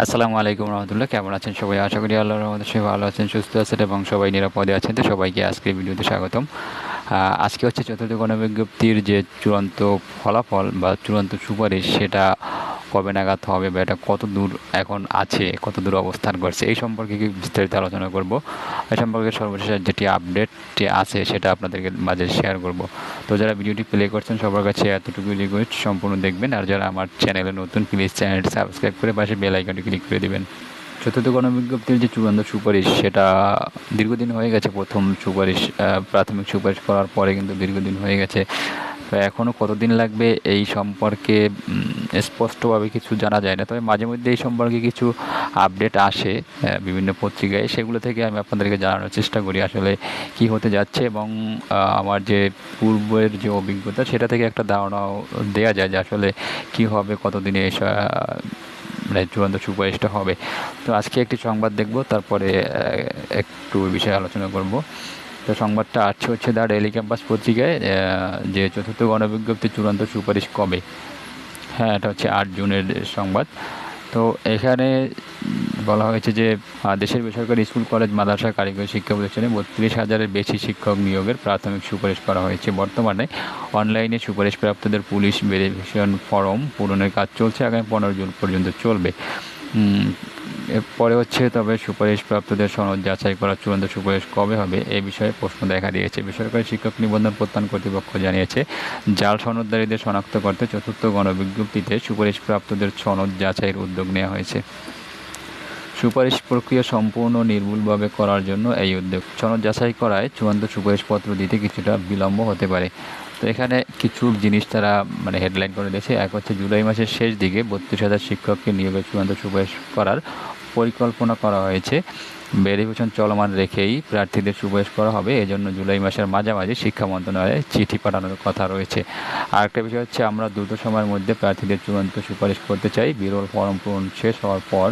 আসসালামু আলাইকুম রহমতুল্লাহ। কেমন আছেন সবাই? আশা করি আল্লাহ রহমত সবাই ভালো আছেন, সুস্থ আছেন এবং সবাই নিরাপদে আছেন। তো সবাইকে আজকের ভিডিওতে স্বাগতম। আজকে হচ্ছে চতুর্থ গণবিজ্ঞপ্তির যে চূড়ান্ত ফলাফল বা চূড়ান্ত সুপারিশ, সেটা কবে নাগাদ হবে বা এটা কত দূর এখন আছে, কত দূর অবস্থান করছে, এই সম্পর্কে কি বিস্তারিত আলোচনা করব? এই সম্পর্কে সর্বশেষ যেটি আপডেটটি আছে সেটা আপনাদেরকে মাঝে শেয়ার করব। তো যারা ভিডিওটি প্লে করছেন, সবার কাছে এতটুকু রিকোয়েস্ট সম্পূর্ণ দেখবেন। আর যারা আমার চ্যানেলে নতুন প্লিজ চ্যানেলটি সাবস্ক্রাইব করে পাশে বেল আইকনটি ক্লিক করে দেবেন। চতুর্থ গণবিজ্ঞপ্তির যে চূড়ান্ত সুপারিশ, সেটা দীর্ঘদিন হয়ে গেছে। প্রথম সুপারিশ প্রাথমিক সুপারিশ করার পরে কিন্তু দীর্ঘদিন হয়ে গেছে। তো এখনও কতদিন লাগবে এই সম্পর্কে স্পষ্টভাবে কিছু জানা যায় না। তবে মাঝে মধ্যে এই সম্পর্কে কিছু আপডেট আসে বিভিন্ন পত্রিকায়। সেগুলো থেকে আমি আপনাদেরকে জানানোর চেষ্টা করি আসলে কি হতে যাচ্ছে এবং আমার যে পূর্বের যে অভিজ্ঞতা সেটা থেকে একটা ধারণাও দেওয়া যায় যে আসলে কি হবে, কতদিনে এসব মানে চূড়ান্ত সুপারিশটা হবে। তো আজকে একটি সংবাদ দেখব, তারপরে একটু বিষয়ে আলোচনা করব। তো সংবাদটা আসছে হচ্ছে দ্য ডেলি ক্যাম্পাস পত্রিকায় যে চতুর্থ গণবিজ্ঞপ্তি চূড়ান্ত সুপারিশ কবে? হ্যাঁ এটা হচ্ছে আট জুনের সংবাদ। তো এখানে বলা হয়েছে যে দেশের বেসরকারি স্কুল, কলেজ, মাদ্রাসা, কারিগরি শিক্ষা প্রতিষ্ঠানে বত্রিশ হাজারের বেশি শিক্ষক নিয়োগের প্রাথমিক সুপারিশ করা হয়েছে। বর্তমানে অনলাইনে সুপারিশপ্রাপ্তদের পুলিশ ভেরিফিকেশন ফর্ম পূরণের কাজ চলছে। আগামী পনেরো জুন পর্যন্ত চলবে। এরপরে হচ্ছে তবে সুপারিশপ্রাপ্তদের সনদ যাচাই করার চূড়ান্ত সুপারিশ কবে হবে এ বিষয়ে প্রশ্ন দেখা দিয়েছে। বেসরকারি শিক্ষক নিবন্ধন প্রত্যান কর্তৃপক্ষ জানিয়েছে জাল সনদদারীদের শনাক্ত করতে চতুর্থ গণবিজ্ঞপ্তিতে সুপারিশপ্রাপ্তদের সনদ যাচাইয়ের উদ্যোগ নেওয়া হয়েছে। সুপারিশ প্রক্রিয়া সম্পূর্ণ নির্ভুলভাবে করার জন্য এই উদ্যোগ। সনদ যাচাই করায় চূড়ান্ত সুপারিশপত্র দিতে কিছুটা বিলম্ব হতে পারে। তো এখানে কিছু জিনিস তারা মানে হেডলাইন করে দিয়েছে। এক হচ্ছে জুলাই মাসের শেষ দিকে বত্রিশ হাজার শিক্ষককে নিয়োগের চূড়ান্ত সুপারিশ করার পরিকল্পনা করা হয়েছে। ভেরিফিকেশন চলমান রেখেই প্রার্থীদের সুপারিশ করা হবে। এজন্য জুলাই মাসের মাঝামাঝি শিক্ষা মন্ত্রণালয়ে চিঠি পাঠানোর কথা রয়েছে। আর একটা বিষয় হচ্ছে, আমরা দ্রুত সময়ের মধ্যে প্রার্থীদের চূড়ান্ত সুপারিশ করতে চাই। বিরল ফর্ম পূরণ শেষ হওয়ার পর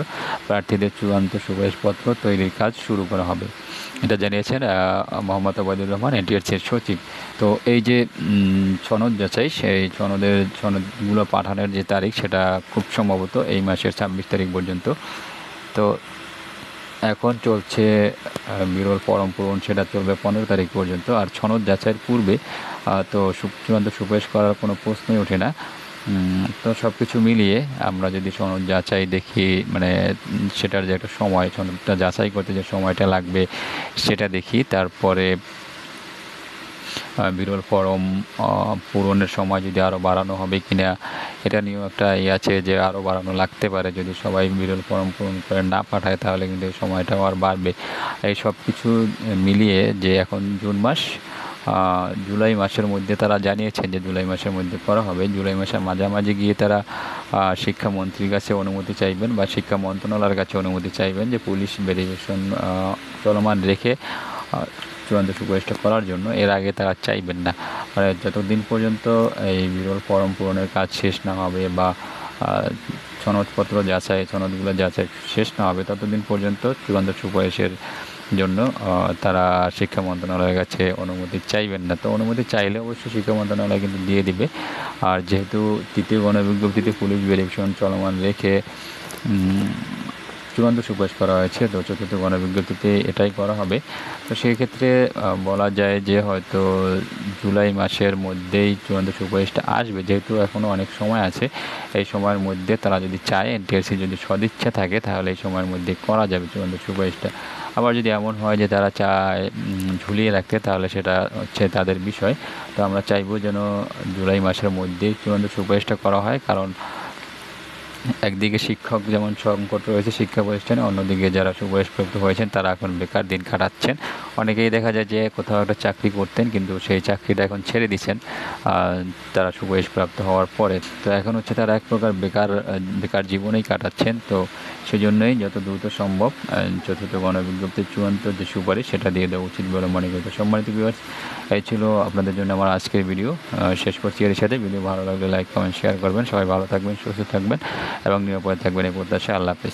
প্রার্থীদের চূড়ান্ত সুপারিশপত্র তৈরির কাজ শুরু করা হবে। এটা জানিয়েছেন মোহাম্মদ আবাদুর রহমান, এনটিআরসির সচিব। তো এই যে সনদ যাচাই, সেই সনদের, সনদগুলো পাঠানোর যে তারিখ, সেটা খুব সম্ভবত এই মাসের ছাব্বিশ তারিখ পর্যন্ত। তো এখন চলছে বিরল ফরম পূরণ, সেটা চলবে পনেরো তারিখ পর্যন্ত। আর সনদ যাচাইয়ের পূর্বে তো চূড়ান্ত সুপারিশ করার কোনো প্রশ্নই ওঠে না। তো সব কিছু মিলিয়ে আমরা যদি সনদ যাচাই দেখি মানে সেটার যে একটা সময়, সনদটা যাচাই করতে যে সময়টা লাগবে, সেটা দেখি। তারপরে বিরল ফরম পূরণের সময় যদি আরও বাড়ানো হবে কিনা এটা নিয়েও একটা ইয়ে আছে যে আরও বাড়ানো লাগতে পারে। যদি সবাই বিরল ফরম পূরণ করে না পাঠায়, তাহলে কিন্তু এই সময়টাও আর বাড়বে। এই সব কিছু মিলিয়ে যে এখন জুন মাস জুলাই মাসের মধ্যে তারা জানিয়েছেন যে জুলাই মাসের মধ্যে করা হবে। জুলাই মাসের মাঝামাঝি গিয়ে তারা শিক্ষামন্ত্রীর কাছে অনুমতি চাইবেন বা শিক্ষা মন্ত্রণালয়ের কাছে অনুমতি চাইবেন যে পুলিশ ভেরিফিকেশন চলমান রেখে চূড়ান্ত সুপারিশটা করার জন্য, এর আগে তারা চাইবেন না। মানে যতদিন পর্যন্ত এই বিরল ফর্ম পূরণের কাজ শেষ না হবে বা সনদপত্র যাচাই, সনদগুলো যাচাই শেষ না হবে, ততদিন পর্যন্ত চূড়ান্ত সুপারিশের জন্য তারা শিক্ষা মন্ত্রণালয়ের কাছে অনুমতি চাইবেন না। তো অনুমতি চাইলে অবশ্যই শিক্ষা মন্ত্রণালয় কিন্তু দিয়ে দিবে। আর যেহেতু তৃতীয় গণবিজ্ঞপ্তিতে পুলিশ ভেরিফিকেশন চলমান রেখে চূড়ান্ত সুপারিশ করা হয়েছে। তো চতুর্থ গণবিজ্ঞপ্তিতে এটাই করা হবে। তো সেক্ষেত্রে বলা যায় যে হয়তো জুলাই মাসের মধ্যেই চূড়ান্ত সুপারিশটা আসবে। যেহেতু এখনও অনেক সময় আছে, এই সময়ের মধ্যে তারা যদি চায় এনটিএসসি যদি সদিচ্ছা থাকে, তাহলে এই সময়ের মধ্যে করা যাবে চূড়ান্ত সুপারিশটা। আবার যদি এমন হয় যে তারা চায় ঝুলিয়ে রাখতে, তাহলে সেটা হচ্ছে তাদের বিষয়। তো আমরা চাইব যেন জুলাই মাসের মধ্যেই চূড়ান্ত সুপারিশটা করা হয়। কারণ একদিকে শিক্ষক যেমন সংকট রয়েছে শিক্ষা প্রতিষ্ঠানে, অন্যদিকে যারা সুবয়স্প্রাপ্ত হয়েছেন তারা এখন বেকার, দিন কাটাচ্ছেন। অনেকেই দেখা যায় যে কোথাও একটা চাকরি করতেন কিন্তু সেই চাকরিটা এখন ছেড়ে দিচ্ছেন। তারা সুবয়স্প্রাপ্ত হওয়ার পরে। তো এখন হচ্ছে তারা এক প্রকার বেকার বেকার জীবনেই কাটাচ্ছেন। তো সেজন্যই যত দ্রুত সম্ভব চতুর্থ গণবিজ্ঞপ্তির চূড়ান্ত যে সুপারিশ সেটা দিয়ে দেওয়া উচিত বলে মনে করি তো সম্মানিত ভিউয়ার্স এই ছিল আপনাদের জন্য আমার আজকের ভিডিও শেষ করছি এর সাথে। ভিডিও ভালো লাগলে লাইক কমেন্ট শেয়ার করবেন। সবাই ভালো থাকবেন, সুস্থ থাকবেন এবং নিরাপদে থাকবেন এই প্রত্যাশা আল্লাহ হাফিজ।